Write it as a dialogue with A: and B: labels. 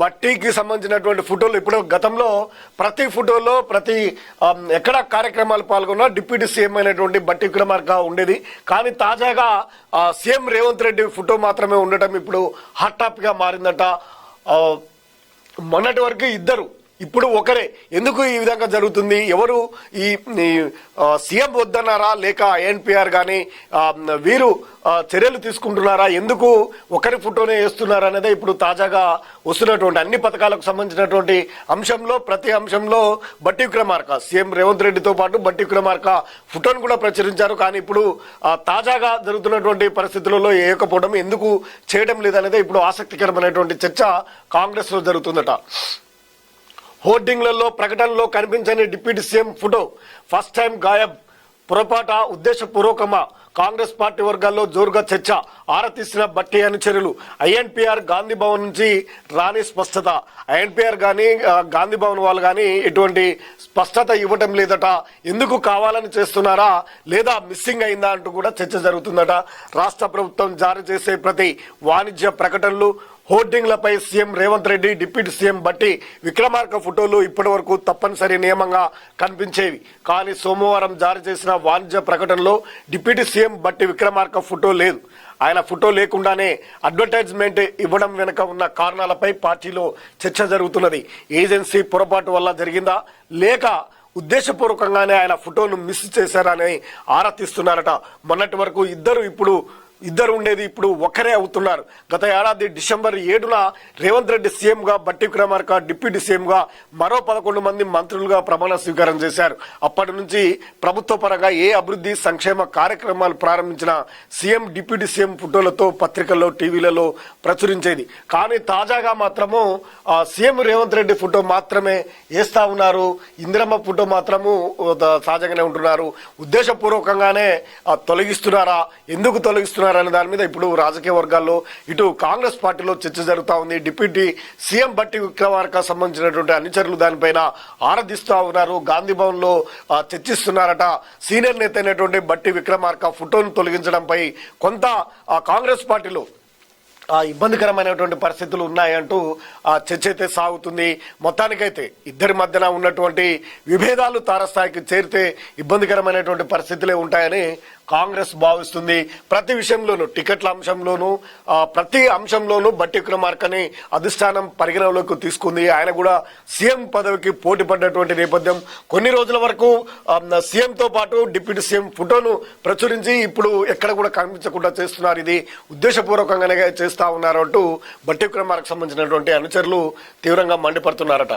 A: బట్టీకి సంబంధించినటువంటి ఫోటోలు. ఇప్పుడు గతంలో ప్రతి ఫోటోలో ప్రతి ఎక్కడ కార్యక్రమాలు పాల్గొన్నా డిప్యూటీ సీఎం అయినటువంటి బట్టి విక్రమార్క ఉండేది. కానీ తాజాగా సీఎం రేవంత్ రెడ్డి ఫోటో మాత్రమే ఉండటం ఇప్పుడు హాట్ టాప్గా మారిందట. మొన్నటి వరకు ఇద్దరు ఇప్పుడు ఒకరే. ఎందుకు ఈ విధంగా జరుగుతుంది? ఎవరు ఈ సీఎం వద్దన్నారా? లేక ఐఎన్పిఆర్ కానీ వీరు చర్యలు తీసుకుంటున్నారా? ఎందుకు ఒకరి ఫోటోనే వేస్తున్నారా అనేది ఇప్పుడు తాజాగా వస్తున్నటువంటి అన్ని పథకాలకు సంబంధించినటువంటి అంశంలో ప్రతి అంశంలో బట్టి విక్రమార్క. సీఎం రేవంత్ రెడ్డితో పాటు బట్టి విక్రమార్క ఫోటోను కూడా ప్రచురించారు. కానీ ఇప్పుడు తాజాగా జరుగుతున్నటువంటి పరిస్థితులలో వేయకపోవడం ఎందుకు చేయడం లేదనేది ఇప్పుడు ఆసక్తికరమైనటువంటి చర్చ కాంగ్రెస్లో జరుగుతుందట. హోర్డింగ్లలో ప్రకటనలో కనిపించని deputy CM photo first time గాయబ్. పొరపాట ఉద్దేశపూర్వకమా? కాంగ్రెస్ పార్టీ వర్గాల్లో జోరుగా చర్చ ఆరతీసిన బట్టి అనుచరులు ఐఎన్పిఆర్ గాంధీ భవన్ నుంచి రాని స్పష్టత. ఐఎన్పిఆర్ కానీ గాంధీ భవన్ వాళ్ళు కానీ ఎటువంటి స్పష్టత ఇవ్వటం లేదట. ఎందుకు కావాలని చేస్తున్నారా? లేదా మిస్సింగ్ అయిందా అంటూ కూడా చర్చ జరుగుతుందట. రాష్ట్ర ప్రభుత్వం జారీ చేసే ప్రతి వాణిజ్య ప్రకటనలు హోర్డింగ్లపై CM Revanth Reddy deputy CM Bhatti Vikramarka ఫోటోలు ఇప్పటివరకు తప్పనిసరి నియమంగా కనిపించేవి. కానీ సోమవారం జారీ చేసిన వాణిజ్య ప్రకటనలో deputy CM Bhatti Vikramarka photo లేదు. ఆయన ఫోటో లేకుండానే అడ్వర్టైజ్మెంట్ ఇవ్వడం వెనుక ఉన్న కారణాలపై పార్టీలో చర్చ జరుగుతున్నది. ఏజెన్సీ పొరపాటు వల్ల జరిగిందా? లేక ఉద్దేశపూర్వకంగానే ఆయన ఫోటోను మిస్ చేశారని ఆరా తీస్తున్నారట. మొన్నటి వరకు ఇద్దరు ఇప్పుడు ఇద్దరు ఉండేది ఇప్పుడు ఒక్కరే అవుతున్నారు. గత ఏడాది డిసెంబర్ ఏడున రేవంత్ రెడ్డి సీఎంగా బట్టి విక్రమార్క డిప్యూటీ సీఎంగా మరో పదకొండు మంది మంత్రులుగా ప్రమాణ స్వీకారం చేశారు. అప్పటి నుంచి ప్రభుత్వ పరంగా ఏ అభివృద్ధి సంక్షేమ కార్యక్రమాలు ప్రారంభించిన సీఎం డిప్యూటీ సీఎం ఫోటోలతో పత్రికల్లో టీవీలలో ప్రచురించేది. కానీ తాజాగా మాత్రము సీఎం రేవంత్ రెడ్డి ఫోటో మాత్రమే వేస్తా ఉన్నారు. ఇందిరమ్మ ఫోటో మాత్రము తాజాగానే ఉంటున్నారు. ఉద్దేశపూర్వకంగానే తొలగిస్తున్నారా? ఎందుకు తొలగిస్తున్నారా? అనే దాని మీద ఇప్పుడు రాజకీయ వర్గాల్లో ఇటు కాంగ్రెస్ పార్టీలో చర్చ జరుగుతా ఉంది. డిప్యూటీ సీఎం బట్టి విక్రమార్క సంబంధించినటువంటి అనుచరులు దానిపైన ఆరాధిస్తూ ఉన్నారు. గాంధీ ఆ, చర్చిస్తున్నారట. సీనియర్ నేత అయినటువంటి బట్టి విక్రమార్క ఫోటోను తొలగించడంపై కొంత కాంగ్రెస్ పార్టీలో ఆ ఇబ్బందికరమైనటువంటి పరిస్థితులు ఉన్నాయంటూ ఆ చర్చ అయితే సాగుతుంది. మొత్తానికైతే ఇద్దరి మధ్యన ఉన్నటువంటి విభేదాలు తారస్థాయికి చేరితే ఇబ్బందికరమైనటువంటి పరిస్థితులే ఉంటాయని కాంగ్రెస్ భావిస్తుంది. ప్రతి విషయంలోనూ టికెట్ల అంశంలోనూ ప్రతి అంశంలోనూ బట్టి విక్రమార్కని అధిష్టానం పరిగణలోకి తీసుకుంది. ఆయన కూడా సీఎం పదవికి పోటీ పడ్డటువంటి నేపథ్యం. కొన్ని రోజుల వరకు సీఎంతో పాటు డిప్యూటీ సీఎం ఫోటోను ప్రచురించి ఇప్పుడు ఎక్కడ కూడా కనిపించకుండా చేస్తున్నారు. ఇది ఉద్దేశపూర్వకంగానే చేస్తా ఉన్నారు అంటూ బట్టి విక్రమార్కు సంబంధించినటువంటి అనుచరులు తీవ్రంగా మండిపడుతున్నారట.